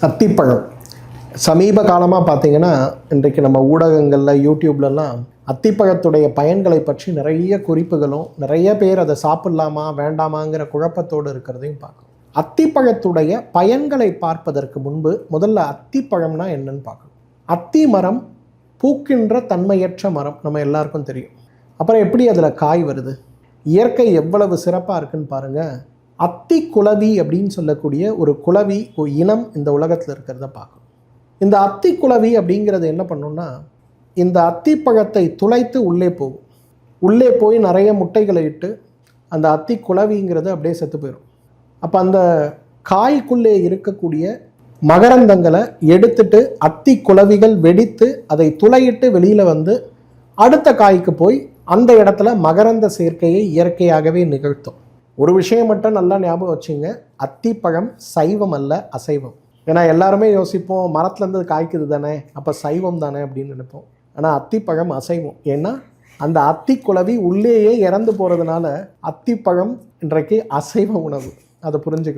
அத்திப்பழம் சமீப காலமாக பார்த்தீங்கன்னா இன்றைக்கு நம்ம ஊடகங்களில் யூடியூப்லலாம் அத்திப்பழத்துடைய பயன்களை பற்றி நிறைய குறிப்புகளும் நிறைய பேர் அதை சாப்பிட்லாமா வேண்டாமாங்கிற குழப்பத்தோடு இருக்கிறதையும் பார்க்கணும் அத்திப்பழத்துடைய பயன்களை பார்ப்பதற்கு முன்பு முதல்ல அத்திப்பழம்னா என்னன்னு பார்க்கணும். அத்தி மரம் பூக்கின்ற தன்மையற்ற மரம் நம்ம எல்லாருக்கும் தெரியும். அப்புறம் எப்படி அதில் காய் வருது? இயற்கை எவ்வளவு சிறப்பாக இருக்குன்னு பாருங்கள் அத்தி குலவி அப்படின்னு சொல்லக்கூடிய ஒரு குலவி ஒரு இனம் இந்த உலகத்தில் இருக்கிறத பார்க்கும் இந்த அத்தி குலவி அப்படிங்கிறது என்ன பண்ணுன்னா இந்த அத்திப்பழத்தை துளைத்து உள்ளே போகும். உள்ளே போய் நிறைய முட்டைகளை இட்டு அந்த அத்தி குலவிங்கிறது அப்படியே செத்து போயிடும் அப்போ அந்த காய்க்குள்ளே இருக்கக்கூடிய மகரந்தங்களை எடுத்துட்டு அத்தி குலவிகள் வெடித்து அதை துளையிட்டு வெளியில் வந்து அடுத்த காய்க்கு போய் அந்த இடத்துல மகரந்த சேர்க்கையை இயற்கையாகவே நிகழ்த்தும். ஒரு விஷயம் மட்டும் நல்லா ஞாபகம் வச்சுங்க. அத்திப்பழம் சைவம் அல்ல அசைவம். ஏன்னா எல்லாருமே யோசிப்போம் மரத்துலேருந்து காய்க்குது தானே அப்போ சைவம் தானே அப்படின்னு நினைப்போம். ஆனால் அத்திப்பழம் அசைவம். ஏன்னா அந்த அத்தி குழவி உள்ளேயே இறந்து போகிறதுனால அத்திப்பழம் இன்றைக்கு அசைவ உணவு. அதை புரிஞ்சுக்க